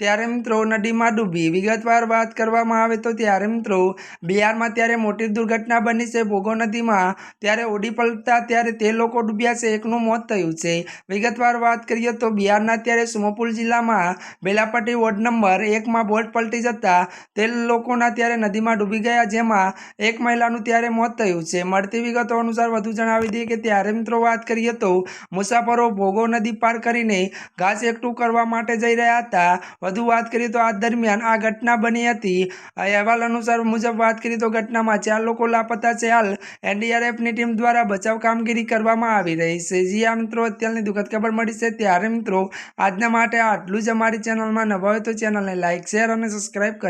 ત્યારે મિત્રો નદીમાં ડૂબી. વિગતવાર વાત કરવામાં આવે તો ત્યારે મિત્રો બિહારમાં ત્યારે મોટી દુર્ઘટના બની છે ભોગો નદીમાં. ત્યારે ઓડી પલટતા ત્યારે તે લોકો ડૂબ્યા છે. એકનું મોત થયું છે. વિગતવાર વાત કરીએ તો બિહારના ત્યારે સુમપુર જિલ્લામાં બેલાપટ્ટી વોર્ડ નંબર એકમાં બોટ પલટી જતા તે લોકોના ત્યારે નદીમાં ડૂબી ગયા જેમાં એક મહિલાનું ત્યારે મોત થયું છે. મળતી વિગતો અનુસાર વધુ જણાવી દઈએ કે ત્યારે મિત્રો વાત કરીએ તો મુસાફરો ભોગો નદી પાર કરીને ઘાસ એકઠું કરવા માટે જઈ રહ્યા હતા. વધુ વાત કરીએ તો આ દરમિયાન આ ઘટના બની હતી. અહેવાલ અનુસાર મુજબ વાત કરીએ તો ઘટનામાં ચાર લોકો લાપતા છે. હાલ એનડીઆરએફની ટીમ દ્વારા બચાવ કામગીરી કરવામાં આવી રહી છે. જી આ મિત્રો, અત્યારની દુઃખદ ખબર મળી છે. ત્યારે મિત્રો, આજના માટે આટલું જ. અમારી ચેનલમાં નવા હોય તો ચેનલને લાઇક શેર અને સબસ્ક્રાઇબ કરી